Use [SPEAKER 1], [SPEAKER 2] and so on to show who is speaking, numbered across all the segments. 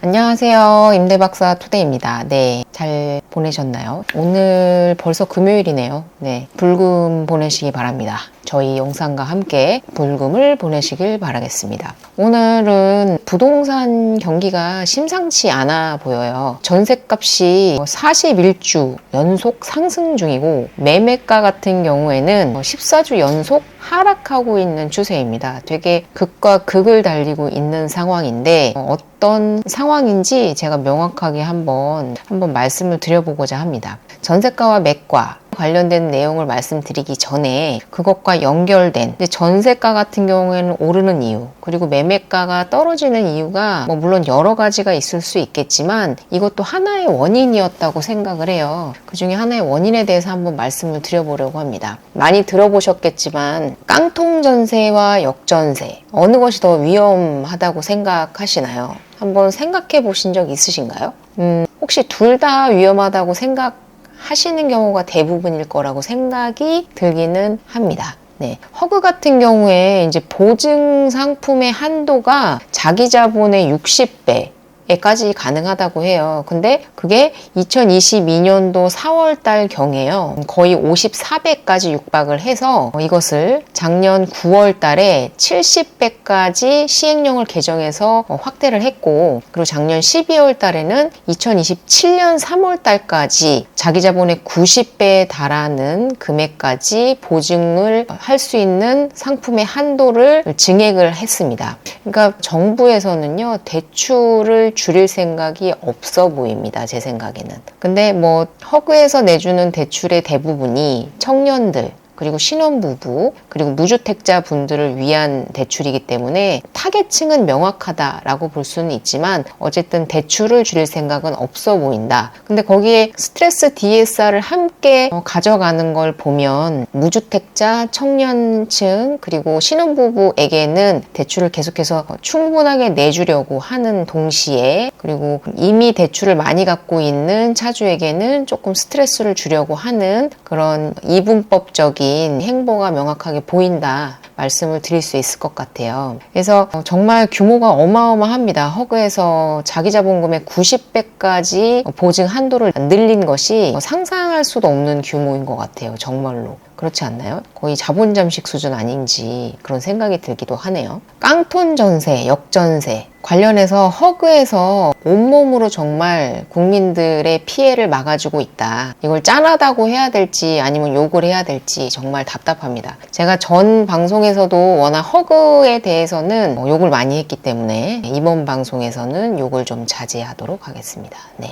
[SPEAKER 1] 안녕하세요. 임대박사 투데이입니다. 네. 잘 보내셨나요? 오늘 벌써 금요일이네요. 네. 불금 보내시기 바랍니다. 저희 영상과 함께 불금을 보내시길 바라겠습니다. 오늘은 부동산 경기가 심상치 않아 보여요. 전셋값이 41주 연속 상승 중이고 매매가 같은 경우에는 14주 연속 하락하고 있는 추세입니다. 되게 극과 극을 달리고 있는 상황인데 어떤 상황인지 제가 명확하게 한번 한번 말씀을 드려보고자 합니다. 전세가와 매가 관련된 내용을 말씀드리기 전에 그것과 연결된 전세가 같은 경우에는 오르는 이유 그리고 매매 가가 떨어지는 이유가 뭐 물론 여러 가지가 있을 수 있겠지만 이것도 하나의 원인이었다고 생각을 해요. 그 중에 하나의 원인에 대해서 한번 말씀을 드려보려고 합니다. 많이 들어보셨겠지만 깡통 전세와 역전세 어느 것이 더 위험하다고 생각하시나요? 한번 생각해 보신 적 있으신가요? 음, 혹시 둘 다 위험하다고 생각 하시는 경우가 대부분일 거라고 생각이 들기는 합니다. 네. 허그 같은 경우에 이제 보증 상품의 한도가 자기 자본의 60배, 에까지 가능하다고 해요. 근데 그게 2022년도 4월 달 경에요. 거의 54배까지 육박을 해서 이것을 작년 9월 달에 70배까지 시행령을 개정해서 확대를 했고 그리고 작년 12월 달에는 2027년 3월 달까지 자기 자본의 90배에 달하는 금액까지 보증을 할 수 있는 상품의 한도를 증액을 했습니다. 그러니까 정부에서는요, 대출을 줄일 생각이 없어 보입니다. 제 생각에는. 근데 뭐 허그에서 내주는 대출의 대부분이 청년들 그리고 신혼부부, 그리고 무주택자 분들을 위한 대출이기 때문에 타겟층은 명확하다라고 볼 수는 있지만 어쨌든 대출을 줄일 생각은 없어 보인다. 근데 거기에 스트레스 DSR을 함께 어, 가져가는 걸 보면 무주택자, 청년층, 그리고 신혼부부에게는 대출을 계속해서 충분하게 내주려고 하는 동시에 그리고 이미 대출을 많이 갖고 있는 차주에게는 조금 스트레스를 주려고 하는 그런 이분법적인 행보가 명확하게 보인다. 말씀을 드릴 수 있을 것 같아요. 그래서 정말 규모가 어마어마합니다. 허그에서 자기 자본금의 90배까지 보증 한도를 늘린 것이 상상할 수도 없는 규모인 것 같아요. 정말로. 그렇지 않나요? 거의 자본 잠식 수준 아닌지 그런 생각이 들기도 하네요. 깡톤 전세, 역전세 관련해서 허그에서 온몸으로 정말 국민들의 피해를 막아주고 있다. 이걸 짠하다고 해야 될지 아니면 욕을 해야 될지 정말 답답합니다. 제가 전 방송에 서도 워낙 허그에 대해서는 뭐 욕을 많이 했기 때문에 이번 방송에서는 욕을 좀 자제하도록 하겠습니다. 네.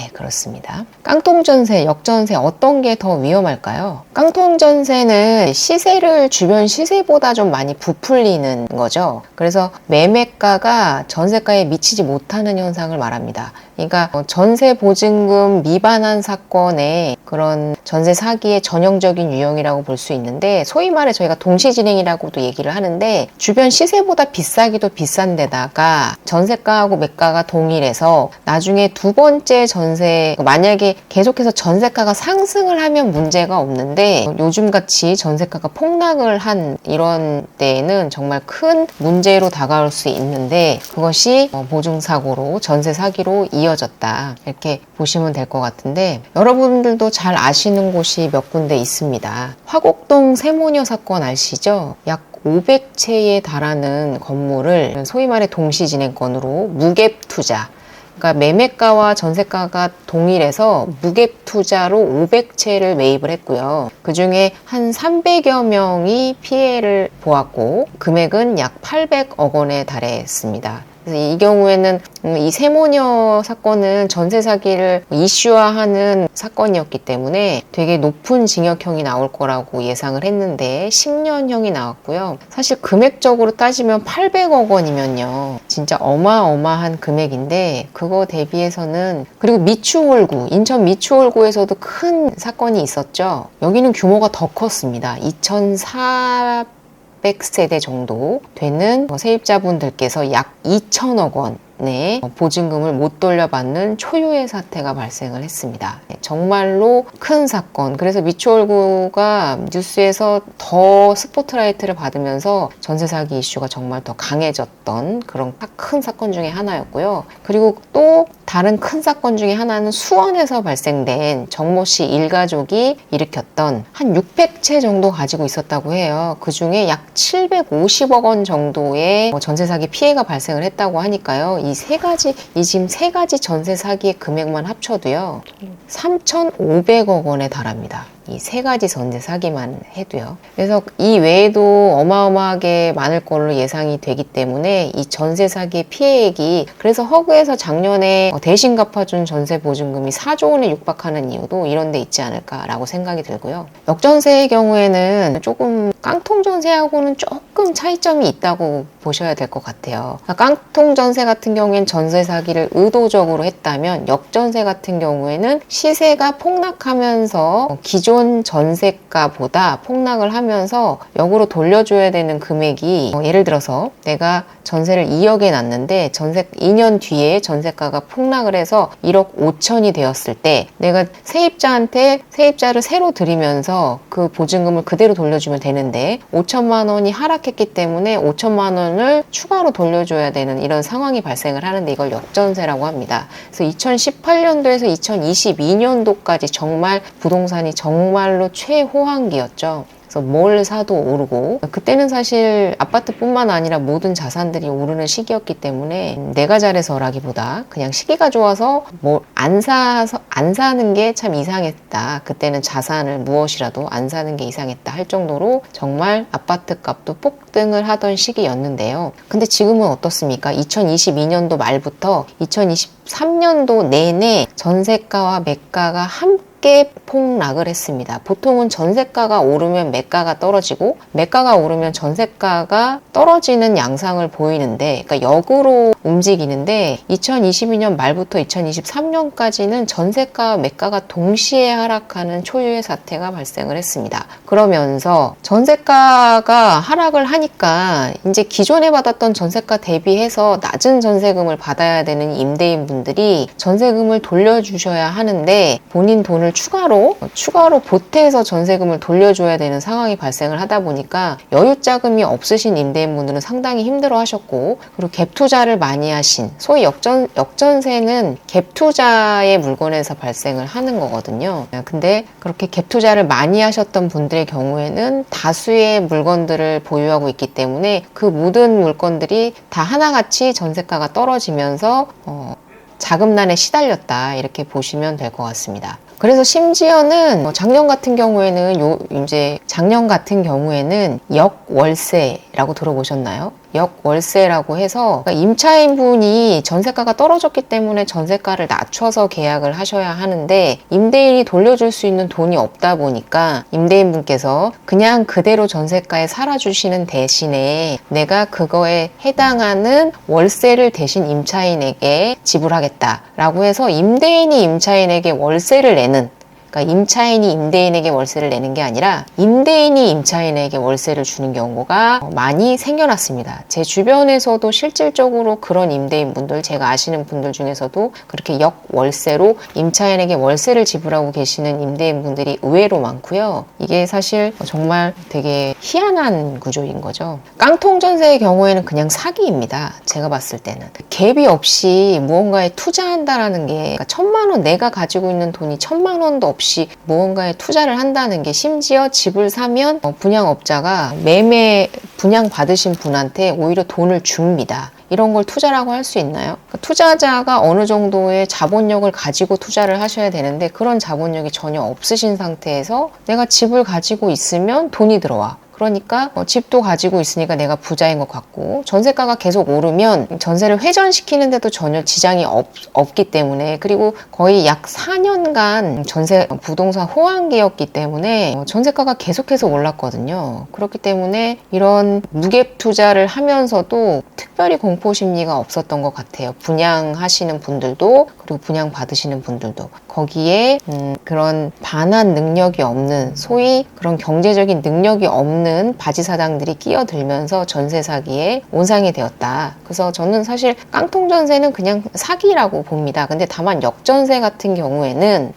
[SPEAKER 1] 네, 그렇습니다. 깡통 전세, 역전세 어떤 게 더 위험할까요? 깡통 전세는 시세를 주변 시세보다 좀 많이 부풀리는 거죠. 그래서 매매가가 전세가에 미치지 못하는 현상을 말합니다. 그러니까 전세 보증금 미반환 사건의 그런 전세 사기의 전형적인 유형이라고 볼 수 있는데 소위 말해 저희가 동시 진행이라 고도 얘기를 하는데 주변 시세보다 비싸기도 비싼데다가 전세가하고 매가가 동일해서 나중에 두 번째 전세 만약에 계속해서 전세가가 상승을 하면 문제가 없는데 요즘 같이 전세가가 폭락을 한 이런 때에는 정말 큰 문제로 다가올 수 있는데 그것이 보증 사고로 전세 사기로 이어졌다 이렇게 보시면 될 것 같은데 여러분들도 잘 아시는 곳이 몇 군데 있습니다. 화곡동 세모녀 사건 아시죠? 약 500채에 달하는 건물을 소위 말해 동시진행권으로 무갭 투자 그러니까 매매가와 전세가가 동일해서 무갭 투자로 500채를 매입을 했고요. 그 중에 한 300여 명이 피해를 보았고 금액은 약 800억 원에 달했습니다. 그래서 이 경우에는 음, 이 세모녀 사건은 전세 사기를 이슈화하는 사건이었기 때문에 되게 높은 징역형이 나올 거라고 예상을 했는데 10년형이 나왔고요. 사실 금액적으로 따지면 800억 원이면요. 진짜 어마어마한 금액인데 그거 대비해서는 그리고 미추홀구 인천 미추홀구에서도 큰 사건이 있었죠. 여기는 규모가 더 컸습니다. 2,400 600세대 정도 되는 뭐 세입자분들께서 약 2천억 원 내에 보증금을 못 돌려받는 초유의 사태가 발생을 했습니다. 네, 정말로 큰 사건. 그래서 미추홀구가 뉴스에서 더 스포트라이트를 받으면서 전세 사기 이슈가 정말 더 강해졌던 그런 큰 사건 중에 하나였고요. 그리고 또 다른 큰 사건 중에 하나는 수원에서 발생된 정모 씨 일가족이 일으켰던 한 600채 정도 가지고 있었다고 해요. 그 중에 약 750억 원 정도의 뭐 전세 사기 피해가 발생을 했다고 하니까요. 이 세 가지, 이 지금 세 가지 전세 사기의 금액만 합쳐도요. 3,500억 원에 달합니다. 이 세 가지 전세 사기만 해도요. 그래서 이 외에도 어마어마하게 많을 걸로 예상이 되기 때문에 이 전세 사기의 피해액이 그래서 허그에서 작년에 대신 갚아준 전세 보증금이 4조 원에 육박하는 이유도 이런 데 있지 않을까라고 생각이 들고요. 역전세의 경우에는 조금 깡통 전세하고는 조금 차이점이 있다고 보셔야 될 것 같아요. 그러니까 깡통 전세 같은 경우엔 전세 사기를 의도적으로 했다면 역전세 같은 경우에는 시세가 폭락하면서 기존 전세가보다 폭락을 하면서 역으로 돌려줘야 되는 금액이 어, 예를 들어서 내가 전세를 2억에 놨는데 전세 2년 뒤에 전세가가 폭락을 해서 1억 5천이 되었을 때 내가 세입자한테 세입자를 새로 들이면서 그 보증금을 그대로 돌려주면 되는데 5천만 원이 하락했기 때문에 5천만 원을 추가로 돌려줘야 되는 이런 상황이 발생을 하는데 이걸 역전세라고 합니다. 그래서 2018년도에서 2022년도까지 정말 부동산이 정 말로 최호황기였죠. 그래서 뭘 사도 오르고 그때는 사실 아파트뿐만 아니라 모든 자산들이 오르는 시기였기 때문에 내가 잘해서라기보다 그냥 시기가 좋아서 뭐안 사서 안 사는 게 참 이상했다. 그때는 자산을 무엇이라도 안 사는 게 이상했다 할 정도로 정말 아파트 값도 폭등을 하던 시기였는데요. 근데 지금은 어떻습니까? 2022년도 말부터 2023년도 내내 전세가와 매가가 함께 함께 폭락을 했습니다. 보통은 전세가가 오르면 매가가 떨어지고 매가가 오르면 전세가가 떨어지는 양상을 보이는데 그러니까 역으로 움직이는데 2022년 말부터 2023년까지는 전세가와 매가가 동시에 하락하는 초유의 사태가 발생을 했습니다. 그러면서 전세가가 하락을 하니까 이제 기존에 받았던 전세가 대비해서 낮은 전세금을 받아야 되는 임대인 분들이 전세금을 돌려주셔야 하는데 본인 돈을 추가로 추가로 보태서 전세금을 돌려줘야 되는 상황이 발생을 하다 보니까 여유 자금이 없으신 임대인분들은 상당히 힘들어 하셨고 그리고 갭 투자를 많이 하신 소위 역전 역전세는 갭 투자의 물건에서 발생을 하는 거거든요. 근데 그렇게 갭 투자를 많이 하셨던 분들의 경우에는 다수의 물건들을 보유하고 있기 때문에 그 모든 물건들이 다 하나같이 전세가가 떨어지면서 어, 자금난에 시달렸다 이렇게 보시면 될 것 같습니다. 그래서 심지어는 뭐 작년 같은 경우에는 요 이제 작년 같은 경우에는 역월세라고 들어보셨나요? 역월세라고 해서 그러니까 임차인분이 전세가가 떨어졌기 때문에 전세가를 낮춰서 계약을 하셔야 하는데 임대인이 돌려줄 수 있는 돈이 없다 보니까 임대인분께서 그냥 그대로 전세가에 살아주시는 대신에 내가 그거에 해당하는 월세를 대신 임차인에게 지불하겠다라고 해서 임대인이 임차인에게 월세를 내는 그러니까 임차인이 임대인에게 월세를 내는 게 아니라 임대인이 임차인에게 월세를 주는 경우가 많이 생겨났습니다. 제 주변에서도 실질적으로 그런 임대인 분들, 제가 아시는 분들 중에서도 그렇게 역월세로 임차인에게 월세를 지불하고 계시는 임대인 분들이 의외로 많고요. 이게 사실 정말 되게 희한한 구조인 거죠. 깡통 전세의 경우에는 그냥 사기입니다. 제가 봤을 때는. 갭이 없이 무언가에 투자한다라는 게 그러니까 천만 원 내가 가지고 있는 돈이 천만 원도 없 없이 무언가에 투자를 한다는 게 심지어 집을 사면 어, 분양업자가 매매 분양 받으신 분한테 오히려 돈을 줍니다. 이런 걸 투자라고 할 수 있나요? 그러니까 투자자가 어느 정도의 자본력을 가지고 투자를 하셔야 되는데 그런 자본력이 전혀 없으신 상태에서 내가 집을 가지고 있으면 돈이 들어와. 그러니까 어, 집도 가지고 있으니까 내가 부자인 것 같고 전세가가 계속 오르면 전세를 회전시키는데도 전혀 지장이 없, 없기 때문에 그리고 거의 약 4년간 전세 부동산 호황기였기 때문에 어, 전세가가 계속해서 올랐거든요. 그렇기 때문에 이런 무갭 투자를 하면서도 특별히 공포 심리가 없었던 것 같아요. 분양하시는 분들도 그리고 분양 받으시는 분들도 거기에 음, 그런 반환 능력이 없는 소위 그런 경제적인 능력이 없는 많은 바지 사장들이 끼어들면서 전세 사기에 온상이 되었다. 그래서 저는 사실 깡통 전세는 그냥 사기라고 봅니다. 근데 다만 역전세 같은 경우에는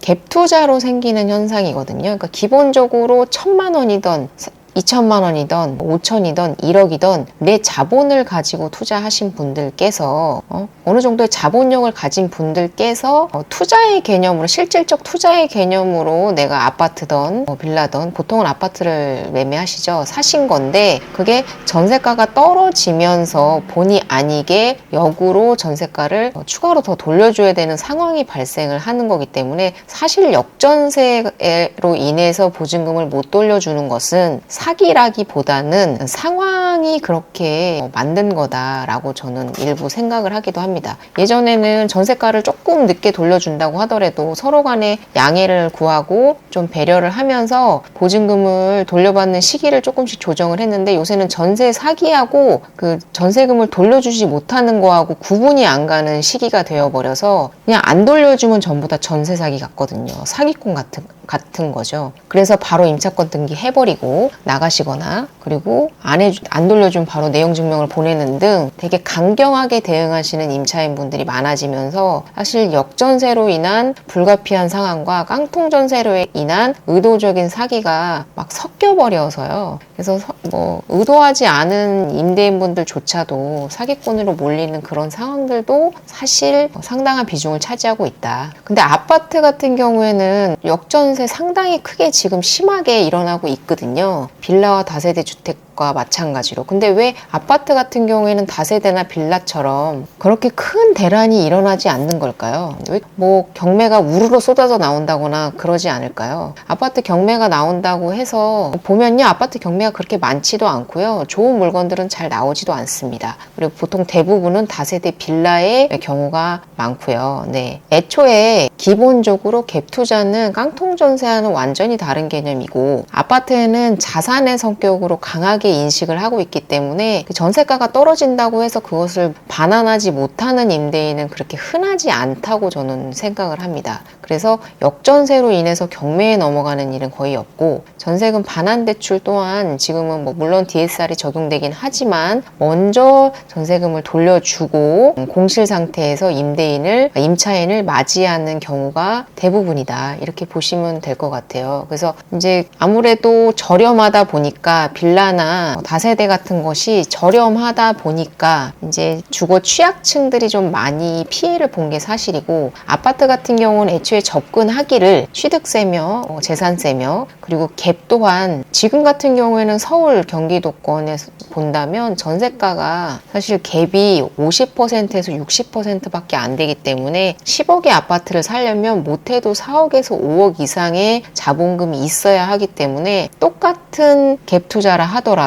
[SPEAKER 1] 갭 투자로 생기는 현상이거든요. 그러니까 기본적으로 천만 원이던 2천만 원이던 5천이던 1억이던 내 자본을 가지고 투자하신 분들께서 어, 느 정도의 자본력을 가진 분들께서 어, 투자의 개념으로 실질적 투자의 개념으로 내가 아파트던 어, 빌라던 보통은 아파트를 매매하시죠 사신 건데 그게 전세가가 떨어지면서 본의 아니게 역으로 전세가를 어, 추가로 더 돌려줘야 되는 상황이 발생을 하는 거기 때문에 사실 역전세로 인해서 보증금을 못 돌려주는 것은 사기라기보다는 상황이 그렇게 어, 만든 거다라고 저는 일부 생각을 하기도 합니다. 예전에는 전세가를 조금 늦게 돌려준다고 하더라도 서로 간에 양해를 구하고 좀 배려를 하면서 보증금을 돌려받는 시기를 조금씩 조정을 했는데 요새는 전세 사기하고 그 전세금을 돌려주지 못하는 거하고 구분이 안 가는 시기가 되어버려서 그냥 안 돌려주면 전부 다 전세 사기 같거든요. 사기꾼 같은 같은 거죠. 그래서 바로 임차권 등기 해버리고 나가시거나 그리고 안, 해주, 안 돌려주면 바로 내용 증명을 보내는 등 되게 강경하게 대응하시는 임차인 분들이 많아지면서 사실 역전세로 인한 불가피한 상황과 깡통 전세로 인한 의도적인 사기가 막 섞여버려서요. 그래서 서- 뭐 의도하지 않은 임대인분들조차도 사기꾼으로 몰리는 그런 상황들도 사실 상당한 비중을 차지하고 있다. 근데 아파트 같은 경우에는 역전 세 상당히 크게 지금 심하게 일어나고 있거든요. 빌라와 다세대 주택 과 마찬가지로. 근데 왜 아파트 같은 경우에는 다세대나 빌라처럼 그렇게 큰 대란이 일어나지 않는 걸까요? 왜 뭐 경매가 우르르 쏟아져 나온다거나 그러지 않을까요? 아파트 경매가 나온다고 해서 보면요 아파트 경매가 그렇게 많지도 않고요 좋은 물건들은 잘 나오지도 않습니다. 그리고 보통 대부분은 다세대 빌라의 경우가 많고요. 네, 애초에 기본적으로 갭 투자는 깡통 전세와는 완전히 다른 개념이고 아파트에는 자산의 성격으로 강하게 인식을 하고 있기 때문에 그 전세가가 떨어진다고 해서 그것을 반환하지 못하는 임대인은 그렇게 흔하지 않다고 저는 생각을 합니다. 그래서 역전세로 인해서 경매에 넘어가는 일은 거의 없고 전세금 반환 대출 또한 지금은 뭐 물론 DSR이 적용되긴 하지만 먼저 전세금을 돌려주고 공실 상태에서 임대인을 임차인을 맞이하는 경우가 대부분이다 이렇게 보시면 될 것 같아요. 그래서 이제 아무래도 저렴하다 보니까 빌라나 다세대 같은 것이 저렴하다 보니까 이제 주거 취약층들이 좀 많이 피해를 본 게 사실이고 아파트 같은 경우는 애초에 접근하기를 취득세며 어, 재산세며 그리고 갭 또한 지금 같은 경우에는 서울 경기도권에서 본다면 전세가가 사실 갭이 50%에서 60%밖에 안 되기 때문에 10억의 아파트를 살려면 못해도 4억에서 5억 이상의 자본금이 있어야 하기 때문에 똑같은 갭 투자를 하더라도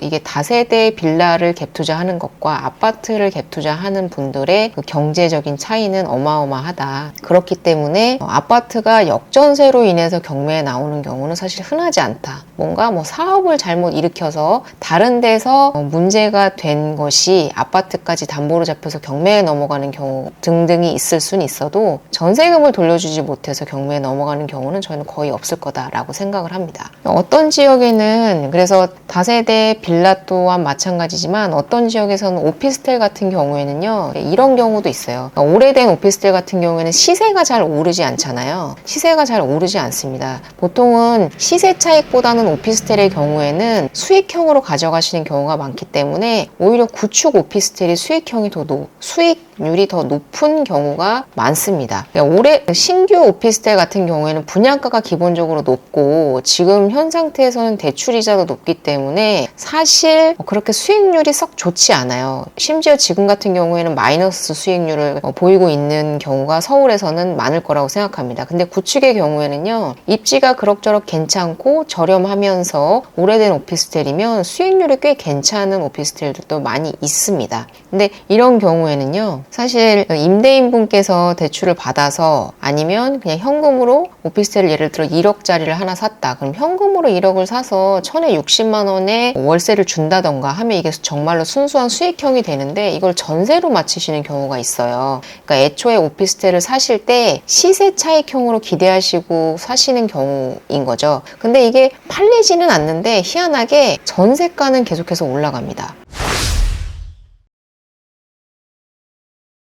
[SPEAKER 1] 이게 다세대 빌라를 갭 투자하는 것과 아파트를 갭 투자하는 분들의 그 경제적인 차이는 어마어마하다. 그렇기 때문에 어, 아파트가 역전세로 인해서 경매에 나오는 경우는 사실 흔하지 않다. 뭔가 뭐 사업을 잘못 일으켜서 다른 데서 어, 문제가 된 것이 아파트까지 담보로 잡혀서 경매에 넘어가는 경우 등등이 있을 수는 있어도 전세금을 돌려주지 못해서 경매에 넘어가는 경우는 저는 거의 없을 거다라고 생각을 합니다. 어떤 지역에는 그래서 다세 대 빌라 또한 마찬가지지만 어떤 지역에서는 오피스텔 같은 경우에는요 이런 경우도 있어요. 오래된 오피스텔 같은 경우에는 시세가 잘 오르지 않잖아요. 시세가 잘 오르지 않습니다. 보통은 시세 차익보다는 오피스텔의 경우에는 수익형으로 가져가시는 경우가 많기 때문에 오히려 구축 오피스텔이 수익형이 더 높, 수익 률이 더 높은 경우가 많습니다. 그러니까 올해 신규 오피스텔 같은 경우에는 분양가가 기본적으로 높고 지금 현 상태에서는 대출 이자도 높기 때문에 사실 그렇게 수익률이 썩 좋지 않아요. 심지어 지금 같은 경우에는 마이너스 수익률을 어, 보이고 있는 경우가 서울에서는 많을 거라고 생각합니다. 근데 구축의 경우에는요, 입지가 그럭저럭 괜찮고 저렴하면서 오래된 오피스텔이면 수익률이 꽤 괜찮은 오피스텔들도 많이 있습니다. 근데 이런 경우에는요, 사실 임대인분께서 대출을 받아서 아니면 그냥 현금으로 오피스텔을 예를 들어 1억짜리를 하나 샀다. 그럼 현금으로 1억을 사서 천에 60만 원에 월세를 준다던가 하면 이게 정말로 순수한 수익형이 되는데 이걸 전세로 마치시는 경우가 있어요. 그러니까 애초에 오피스텔을 사실 때 시세 차익형으로 기대하시고 사시는 경우인 거죠. 근데 이게 팔리지는 않는데 희한하게 전세가는 계속해서 올라갑니다.